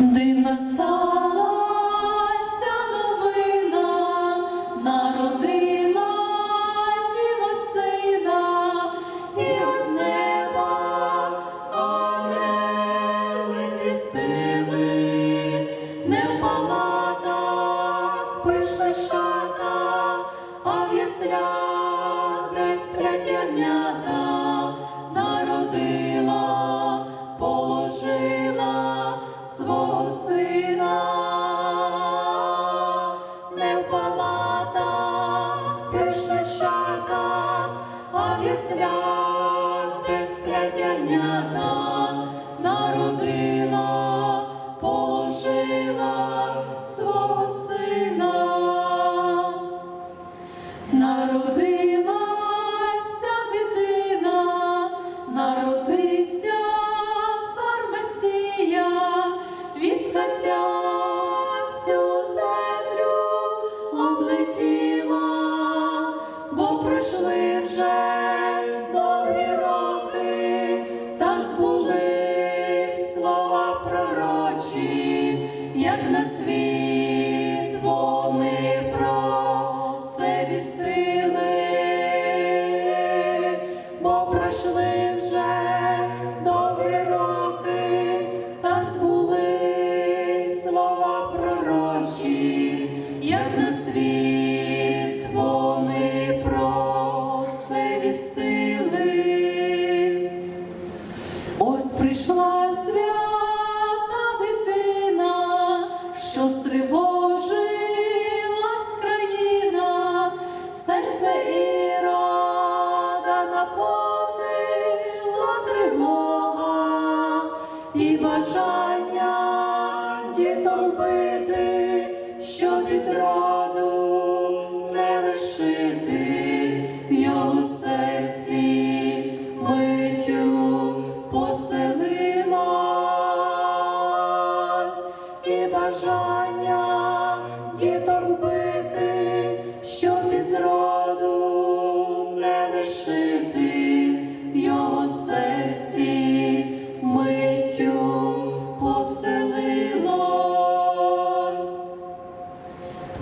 Дивна новина, народила діва сина, і з неба ангели звістили, не в палатах шата, а в яслях десь сплятянята сплятянята народила, положила свого сина. Народилася дитина, народився цар Месія, вістка ця всю землю облетіла, бо пройшли вже this thing. Діток що ти роду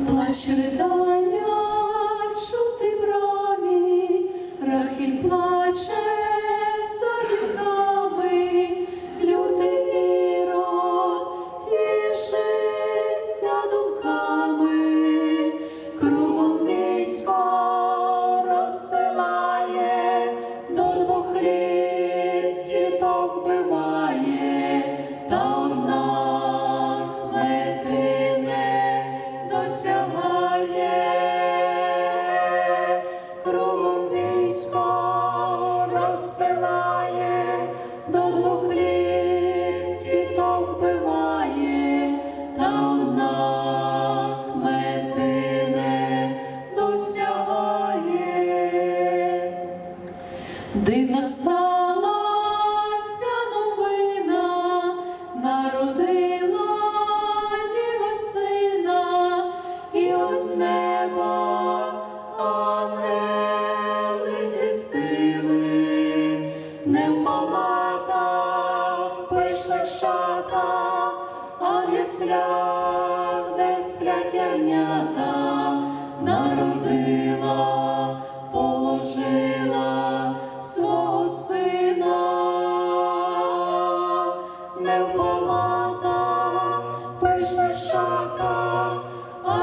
Плач ридання Дивна сталася новина, народила діва сина, і ось неба ангели звістили, не в палатах пишна шата, а в яслях десь сплять ягнята, народила, положила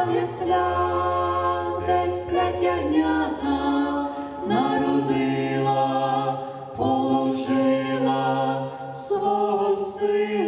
в яслях десь третягнята народила, положила свого сина.